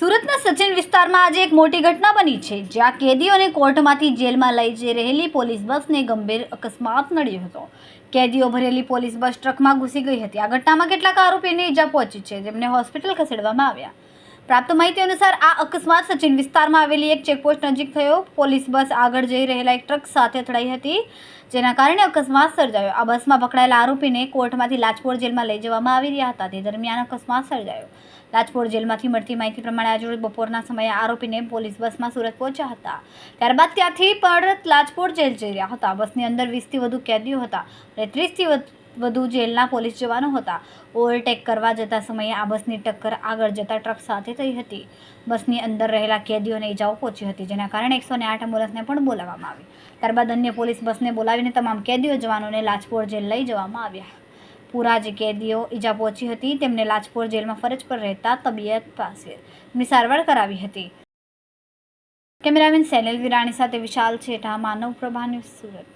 સુરતના સચિન વિસ્તારમાં આજે એક મોટી ઘટના બની છે, જ્યાં કેદીઓને કોર્ટમાંથી જેલમાં લઈ જઈ રહેલી પોલીસ બસને ગંભીર અકસ્માત નડ્યો હતો. કેદીઓ ભરેલી પોલીસ બસ ટ્રકમાં ઘૂસી ગઈ હતી. આ ઘટનામાં કેટલાક આરોપીને ઈજા પહોંચી છે, જેમને હોસ્પિટલ ખસેડવામાં આવ્યા. પ્રાપ્ત માહિતી અનુસાર આ અકસ્માત સચિન વિસ્તારમાં આવેલી એક ચેકપોસ્ટ નજીક થયો. પોલીસ બસ આગળ જઈ રહેલા એક ટ્રક સાથે અથડાઈ હતી, જેના કારણે અકસ્માત સર્જાયો. આ બસમાં પકડાયેલા આરોપીને કોર્ટમાંથી લાજપોર જેલમાં લઈ જવામાં આવી રહ્યા હતા. તે દરમિયાન અકસ્માત સર્જાયો. લાજપોર જેલમાંથી મળતી માહિતી પ્રમાણે આજે બપોરના સમયે આરોપીને પોલીસ બસમાં સુરત પહોંચ્યા હતા. ત્યારબાદ ત્યાંથી પરત લાજપોર જેલ જઈ રહ્યા હતા. બસની અંદર વીસથી વધુ કેદીઓ હતા અને ત્રીસથી જેલના પોલીસ જવાનો હતા. ઓવરટેક કરવા જતા સમયે આ બસની ટક્કર આગળ જતા ટ્રક સાથે થઈ હતી. બસની અંદર રહેલા કેદીઓને ઈજાઓ પહોંચી હતી, જેના કારણે એકસો ને આઠ એમ્બ્યુલન્સને પણ બોલાવવામાં આવી. ત્યારબાદ અન્ય પોલીસ બસને બોલાવીને તમામ કેદીઓ જવાનોને લાજપોર જેલ લઈ જવામાં આવ્યા. પૂરા જે કેદીઓ ઈજા પહોંચી હતી, તેમને લાજપોર જેલમાં ફરજ પર રહેતા તબિયત પાસે સારવાર કરાવી હતી. કેમેરામેન સેનિલ વિરાણી સાથે વિશાલ છેઠા, માનવ પ્રભા ન્યૂઝ સુરત.